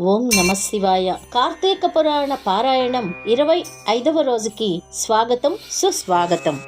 ఓం నమ శివాయ. కార్తీక పురాణ పారాయణం ఇరవై ఐదవ రోజుకి స్వాగతం సుస్వాగతం.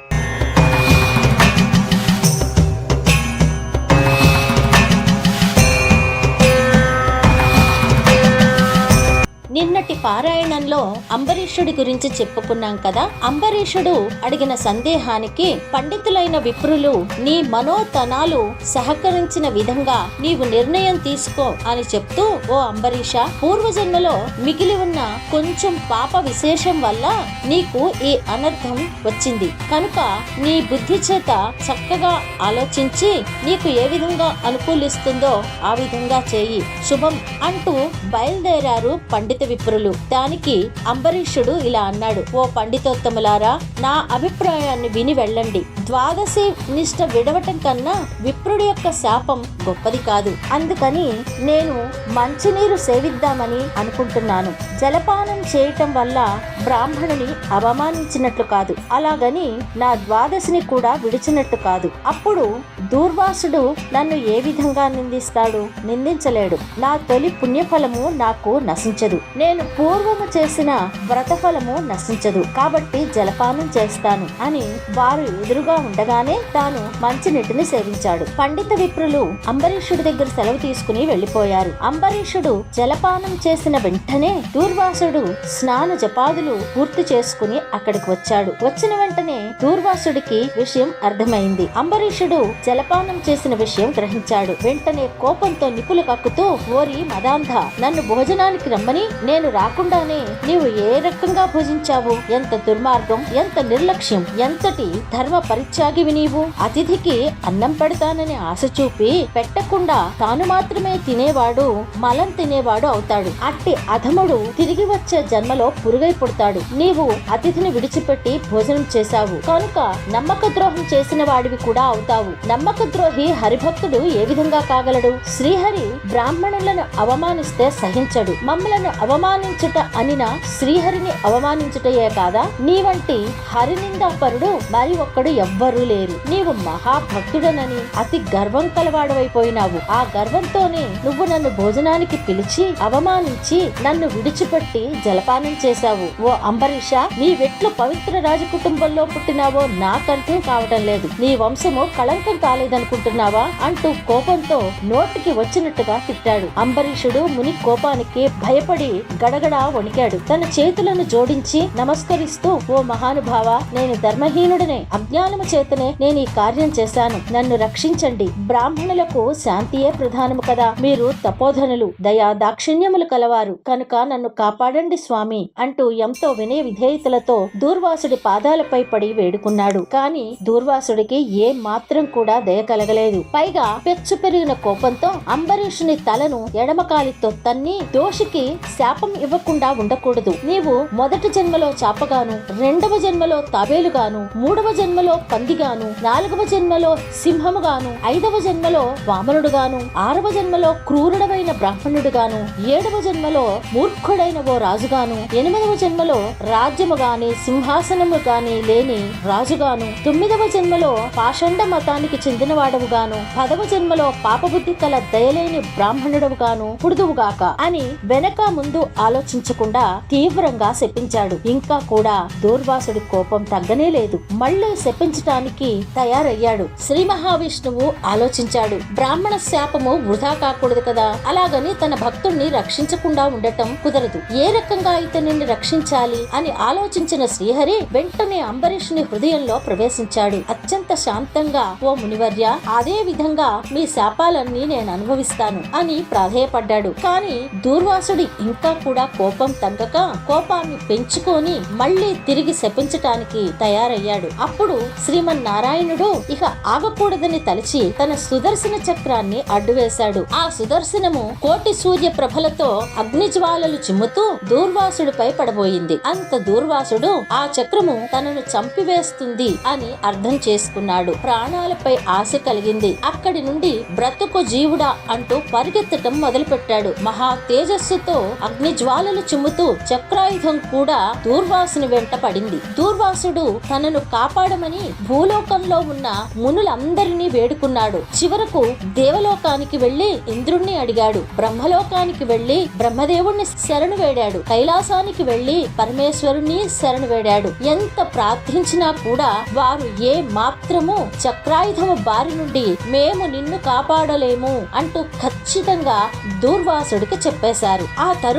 నిన్నటి పారాయణంలో అంబరీషుడి గురించి చెప్పుకున్నాం కదా. అంబరీషుడు అడిగిన సందేహానికి పండితులైన విప్రులు నీ మనోతనాలు సహకరించిన విధంగా నీవు నిర్ణయం తీసుకో అని చెప్తూ ఓ అంబరీష పూర్వజన్మలో మిగిలి ఉన్న కొంచెం పాప విశేషం వల్ల నీకు ఈ అనర్థం వచ్చింది. కనుక నీ బుద్ధి చేత చక్కగా ఆలోచించి నీకు ఏ విధంగా అనుకూలిస్తుందో ఆ విధంగా చేయి. శుభం అంటూ బయలుదేరారు పండిత విప్రులు. దానికి అంబరీషుడు ఇలా అన్నాడు ఓ పండితోత్తములారా నా అభిప్రాయాన్ని విని వెళ్ళండి. ద్వాదశి నిష్ట విడవటం కన్నా విప్రుడి యొక్క శాపం గొప్పది కాదు. అందుకని నేను మంచినీరు సేవిద్దామని అనుకుంటున్నాను. జలపానం చేయటం వల్ల బ్రాహ్మణుని అవమానించినట్లు కాదు. అలాగని నా ద్వాదశిని కూడా విడిచినట్టు కాదు. అప్పుడు దూర్వాసుడు నన్ను ఏ విధంగా నిందిస్తాడు? నిందించలేడు. నా తొలి పుణ్యఫలము నాకు నశించదు. నేను పూర్వము చేసిన వ్రతఫలము నశించదు కాబట్టి జలపానం చేస్తాను అని వారు ఎదురుగా ఉండగానే తాను మంచి నీటిని సేవించాడు. పండిత విప్రులు అంబరీషుడి దగ్గర సెలవు తీసుకుని వెళ్ళిపోయారు అంబరీషుడు జలపానం చేసిన వెంటనే దూర్వాసుడు స్నాన జపాదులు పూర్తి చేసుకుని అక్కడికి వచ్చాడు. వచ్చిన వెంటనే దూర్వాసుడికి విషయం అర్థమైంది. అంబరీషుడు జలపానం చేసిన విషయం గ్రహించాడు. వెంటనే కోపంతో నిపులు కక్కుతూ ఓరి మదాంధ నన్ను భోజనానికి రమ్మని నేను రాకుండానే నీవు ఏ రకంగా భుజించావు? ఎంత దుర్మార్గం ఎంత నిర్లక్ష్యం ఎంతటి ధర్మ పరిత్యాగివి నీవు? అతిథికి అన్నం పెడతానని ఆశ చూపి పెట్టకుండా తాను మాత్రమే తినేవాడు మలం తినేవాడు అవుతాడు. అట్టి అధముడు తిరిగి వచ్చే జన్మలో పురుగై పుడతాడు. నీవు అతిథిని విడిచిపెట్టి భోజనం చేశావు. కనుక నమ్మక ద్రోహం చేసిన వాడివి కూడా అవుతావు. నమ్మక ద్రోహి హరిభక్తుడు ఏ విధంగా కాగలడు? శ్రీహరి బ్రాహ్మణులను అవమానిస్తే సహించడు. మమ్మలను అవమానించుట అనిన శ్రీహరిని అవమానించుటయే కాదా? నీ వంటి హరినిందాపరుడు మరి ఒక్కడు ఎవ్వరూ లేరు. నీవు మహాభక్తుడనని అతి గర్వం కలవాడవైపోయినావు. ఆ గర్వంతోనే నువ్వు నన్ను భోజనానికి పిలిచి అవమానించి నన్ను విడిచిపెట్టి జలపానం చేశావు. ఓ అంబరీష నీ వెట్లు పవిత్ర రాజ కుటుంబంలో పుట్టినావో నాకంటూ కావటం లేదు. నీ వంశము కళంకం కాలేదనుకుంటున్నావా? అంటూ కోపంతో నోటికి వచ్చినట్టుగా తిట్టాడు. అంబరీషుడు ముని కోపానికి భయపడి గడగడ వణికాడు. తన చేతులను జోడించి నమస్కరిస్తూ ఓ మహానుభావ నేను ధర్మహీనుడనే. అజ్ఞానము చేతనే నేను ఈ కార్యం చేశాను. నన్ను రక్షించండి. బ్రాహ్మణులకు శాంతియే ప్రధానము కదా. మీరు తపోధనులు. దయా దాక్షిణ్యములు కలవారు. కనుక నన్ను కాపాడండి స్వామి అంటూ ఎంతో వినయ విధేయతలతో దూర్వాసుడి పాదాలపై పడి వేడుకున్నాడు. కాని దూర్వాసుడికి ఏ మాత్రం కూడా దయ కలగలేదు. పైగా పెచ్చు పెరిగిన కోపంతో అంబరీషుని తలను ఎడమకాలితో తన్ని దోషికి శాపం ఇవ్వకుండా ఉండకూడదు. నీవు మొదటి జన్మలో చాపగాను రెండవ జన్మలో తాబేలుగాను మూడవ జన్మలో పందిగాను నాలుగవ జన్మలో సింహముగాను ఐదవ జన్మలో వామనుడుగాను ఆరవ జన్మలో క్రూరుడవైన బ్రాహ్మణుడుగాను ఏడవ జన్మలో మూర్ఖుడైన ఓ రాజుగాను ఎనిమిదవ జన్మలో రాజ్యము గాని సింహాసనము గాని లేని రాజుగాను తొమ్మిదవ జన్మలో పాషండ మతానికి చెందినవాడవుగాను పదవ జన్మలో పాపబుద్ధి కల దయలేని బ్రాహ్మణుడవుగాను పుడుదువుగాక అని వెనక ముందు ఆలోచించకుండా తీవ్రంగా శపించాడు. ఇంకా కూడా దూర్వాసుడి కోపం తగ్గనే లేదు. మళ్ళీ శపించటానికి తయారయ్యాడు. శ్రీ మహావిష్ణువు ఆలోచించాడు. బ్రాహ్మణ శాపము వృధా కాకూడదు కదా? అలాగని తన భక్తుణ్ణి రక్షించకుండా ఉండటం కుదరదు. ఏ రకంగా ఇతనిని రక్షించాలి అని ఆలోచించిన శ్రీహరి వెంటనే అంబరీషుని హృదయంలో ప్రవేశించాడు. అత్యంత శాంతంగా ఓ మునివర్య అదే విధంగా మీ శాపాలన్నీ నేను అనుభవిస్తాను అని ప్రాధేయపడ్డాడు. కాని దూర్వాసుడి ఇంకా కూడా కోపం తగ్గక కోపాన్ని పెంచుకొని మళ్ళీ తిరిగి శపించటానికి తయారయ్యాడు. అప్పుడు శ్రీమన్నారాయణుడు ఇక ఆగకూడదని తలచి తన సుదర్శన చక్రాన్ని అడ్డువేశాడు. ఆ సుదర్శనము కోటి సూర్య ప్రభలతో అగ్నిజ్వాలలు చిమ్ముతూ దూర్వాసుడిపై పడబోయింది. అంత దూర్వాసుడు ఆ చక్రము తనను చంపివేస్తుంది అని అర్థం చేసుకున్నాడు. ప్రాణాలపై ఆశ కలిగింది. అక్కడి నుండి బ్రతుకు జీవుడా అంటూ పరిగెత్తటం మొదలుపెట్టాడు. మహా తేజస్సుతో అగ్ని జ్వాలలు చిమ్ముతూ చక్రాయుధం కూడా దూర్వాసుని వెంట పడింది. దూర్వాసుడు తనను కాపాడమని భూలోకంలో ఉన్న మునులందరినీ వేడుకున్నాడు. చివరకు దేవలోకానికి వెళ్ళి ఇంద్రుణ్ణి అడిగాడు. బ్రహ్మలోకానికి వెళ్ళి బ్రహ్మదేవుణ్ణి శరణు వేడాడు. కైలాసానికి వెళ్ళి పరమేశ్వరుణ్ణి శరణు వేడాడు. ఎంత ప్రార్థించినా కూడా వారు ఏ మాత్రము చక్రాయుధము బారి నుండి మేము నిన్ను కాపాడలేము అంటూ ఖచ్చితంగా దూర్వాసుడికి చెప్పేశారు. ఆ తరువాత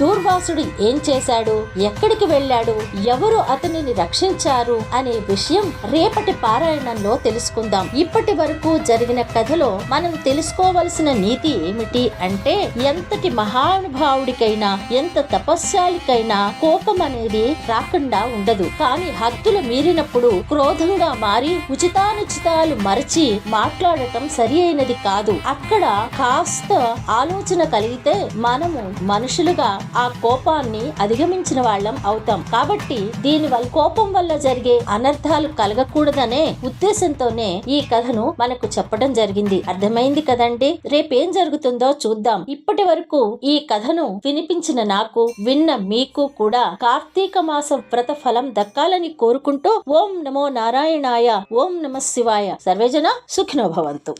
దూర్వాసుడు ఏం చేశాడు? ఎక్కడికి వెళ్ళాడు? ఎవరు అతనిని రక్షించారు? అనే విషయం రేపటి పారాయణంలో తెలుసుకుందాం. ఇప్పటి వరకు జరిగిన కథలో మనం తెలుసుకోవలసిన నీతి ఏమిటి అంటే ఎంతటి మహానుభావుడికైనా ఎంత తపస్శాలికైనా కోపం అనేది రాకుండా ఉండదు. కానీ హద్దులు మీరినప్పుడు క్రోధంగా మారి ఉచితానుచితాలు మరచి మాట్లాడటం సరి అయినది కాదు. అక్కడ కాస్త ఆలోచన కలిగితే మనము మనుషులుగా ఆ కోపాన్ని అధిగమించిన వాళ్ళం అవుతాం. కాబట్టి దీని వల్ల కోపం వల్ల జరిగే అనర్థాలు కలగకూడదనే ఉద్దేశంతోనే ఈ కథను మనకు చెప్పడం జరిగింది. అర్థమైంది కదండి? రేపేం జరుగుతుందో చూద్దాం. ఇప్పటి వరకు ఈ కథను వినిపించిన నాకు విన్న మీకు కూడా కార్తీక మాసం వ్రత ఫలం దక్కాలని కోరుకుంటూ ఓం నమో నారాయణాయ ఓం నమ శివాయ. సర్వేజన సుఖినోభవంతు